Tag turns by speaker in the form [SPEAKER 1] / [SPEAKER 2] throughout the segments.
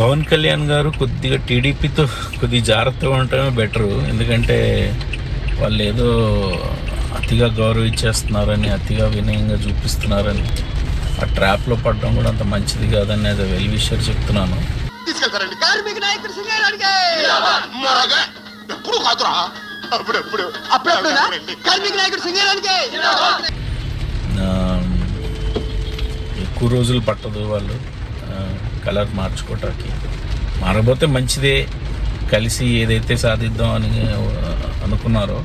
[SPEAKER 1] పవన్ కళ్యాణ్ గారు కొద్దిగా టీడీపీతో కొద్దిగా జాగ్రత్తగా ఉండటమే బెటరు. ఎందుకంటే వాళ్ళు ఏదో అతిగా గౌరవించేస్తున్నారని అతిగా వినయంగా చూపిస్తున్నారని ఆ ట్రాప్లో పడడం కూడా అంత మంచిది కాదని అది వెల్ విషయం చెప్తున్నాను. ఎక్కువ రోజులు పట్టదు వాళ్ళు. ఆ, కలర్ మార్చుకోవటానికి మారబోతే మంచిదే కలిసి ఏదైతే సాధిద్దాం అని అనుకున్నారో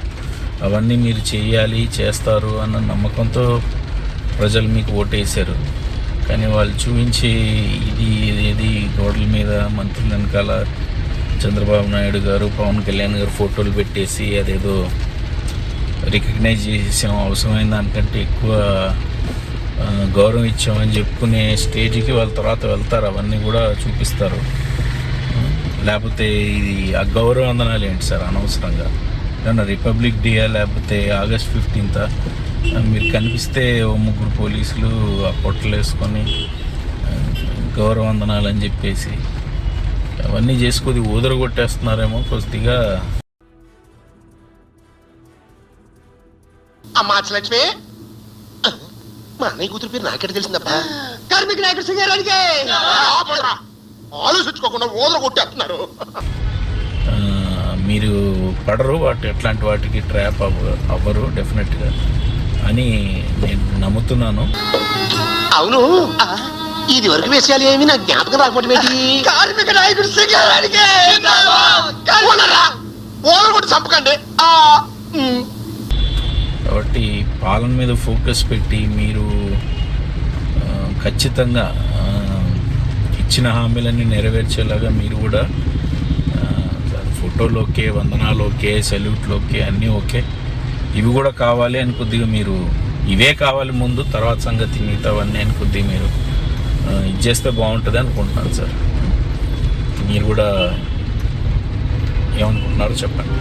[SPEAKER 1] అవన్నీ మీరు చేయాలి చేస్తారు అన్న నమ్మకంతో ప్రజలు మీకు ఓటేశారు. కానీ వాళ్ళు చూపించి ఇది ఏది గోడల మీద మంత్రుల వెనకాల చంద్రబాబు నాయుడు గారు పవన్ కళ్యాణ్ గారు ఫోటోలు పెట్టేసి అదేదో రికగ్నైజ్ చేసాం అవసరమైన దానికంటే ఎక్కువ గౌరవం ఇచ్చామని చెప్పుకునే స్టేజ్కి వాళ్ళ తర్వాత వెళ్తారు. అవన్నీ కూడా చూపిస్తారు. లేకపోతే ఇది ఆ గౌరవ వందనాలు ఏంటి సార్ అనవసరంగా? ఏమన్నా రిపబ్లిక్ డే లేకపోతే ఆగస్ట్ ఫిఫ్టీన్త్ మీరు కనిపిస్తే ఓ ముగ్గురు పోలీసులు ఆ పొట్టలు వేసుకొని గౌరవ వందనాలు అని చెప్పేసి అవన్నీ చేసుకొని ఊదర కొట్టేస్తున్నారేమో కొద్దిగా.
[SPEAKER 2] అమ్మా లక్ష్మి మా అన్నయ్య కూతురు పేరు నాకెట తెలిసిందబ్బా. కార్మిక నాయకుడు సింగారానికి ఆలోచించుకోకుండా ఓదర కొట్టేస్తున్నారు
[SPEAKER 1] మీరు పడరు వాటి ఎట్లాంటి వాటికి ట్రాప్ అవ్వ అవ్వరు డెఫినెట్గా అని నేను నమ్ముతున్నాను.
[SPEAKER 2] అవును. ఇది వరకు విషయాలు ఏమి నాకు జ్ఞాపకం రాకపోవడం ఏంటి? కార్మిక నాయకుడు సింగారానికి ఓదర కొట్టి చంపకండి ఆ, ఉమ్.
[SPEAKER 1] కాబట్టి పాలన మీద ఫోకస్ పెట్టి మీరు ఖచ్చితంగా ఇచ్చిన హామీలన్నీ నెరవేర్చేలాగా మీరు కూడా ఫోటోలు ఓకే వందనాలు ఓకే సెల్యూట్లు ఓకే అన్నీ ఓకే. ఇవి కూడా కావాలి అని కొద్దిగా మీరు ఇవే కావాలి ముందు తర్వాత సంగతి మిగతావన్నీ అని కొద్దిగా మీరు ఇది చేస్తే బాగుంటుంది అనుకుంటున్నాను సార్. మీరు కూడా ఏమనుకుంటున్నారో చెప్పండి.